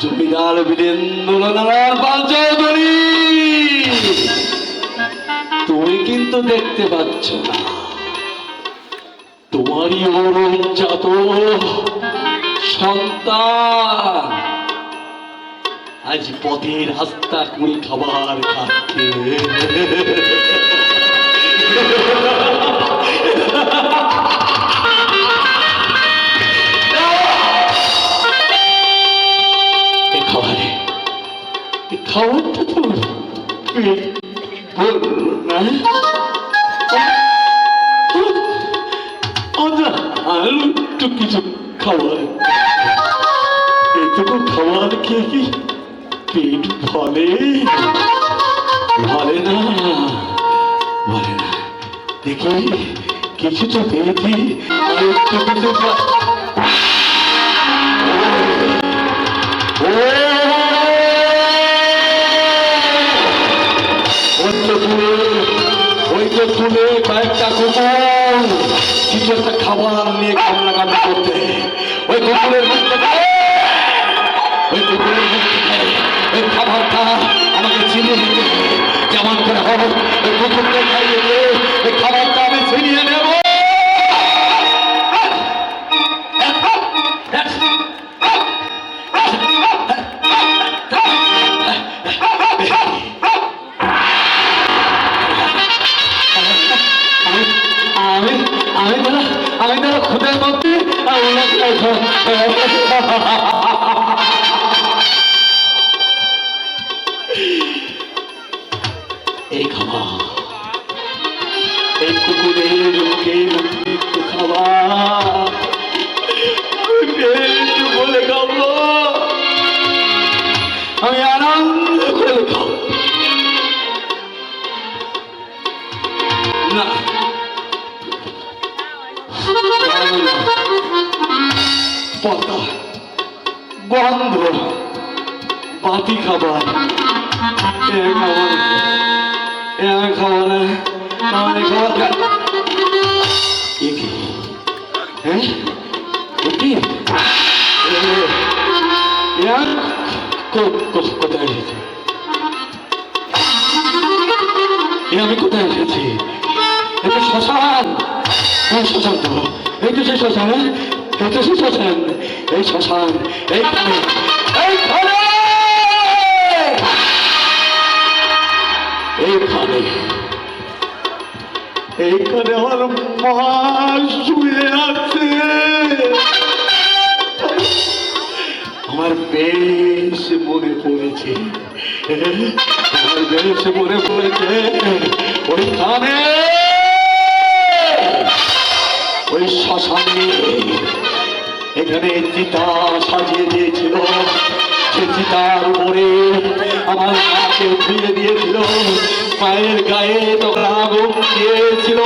জমিদার বীরেন্দ্রনারায়ণ পাল তুমি কিন্তু দেখতে পাচ্ছ না। তোমারই অরুণজাত সন্তান। আজ পথের হাস্তা কুড়ি খাবার খাচ্ছে। এই খাবারটা তো পেট আমরা আর একটু কিছু খাবার এইটুকু খাবার খেয়ে কি পেট ভরে ভরে না। ভরে না। দেখি কিছু পেয়েছি। ও! ওই কয়েকটা কুকুর কিছু একটা খাবার নিয়ে কান্না কান্না করতে। ওই কুকুরের ওই কুকুরের ওই খাবারটা আমাকে চিনে দিতে। যেমন করে হবে ওই কুকুরকে খাইয়ে এই খাবার। এই কুকুরের লোকের উদ্ভিদ পতা বন্ধ বাতি খাবার খাবার হ্যাঁ কোথায় আমি কোথায় এসেছি? এটা শ্মশান। এই শ্মশান তো এই তো সেই শ্মশান এই তো সেই শ্মশান, এই শ্মশান এইখানে এইখানে এইখানে এইখানে আমার মা শুয়ে আছে। আমার বেশ মনে পড়েছে, আমার বেশ মনে পড়েছে ওইখানে ওই শ্মশানে। এখানে চিতা সাজিয়ে দিয়েছিল। সে চিতার উপরে আমার মাকে ফিরে দিয়েছিল। মায়ের গায়ে তখন আগুন দিয়েছিল।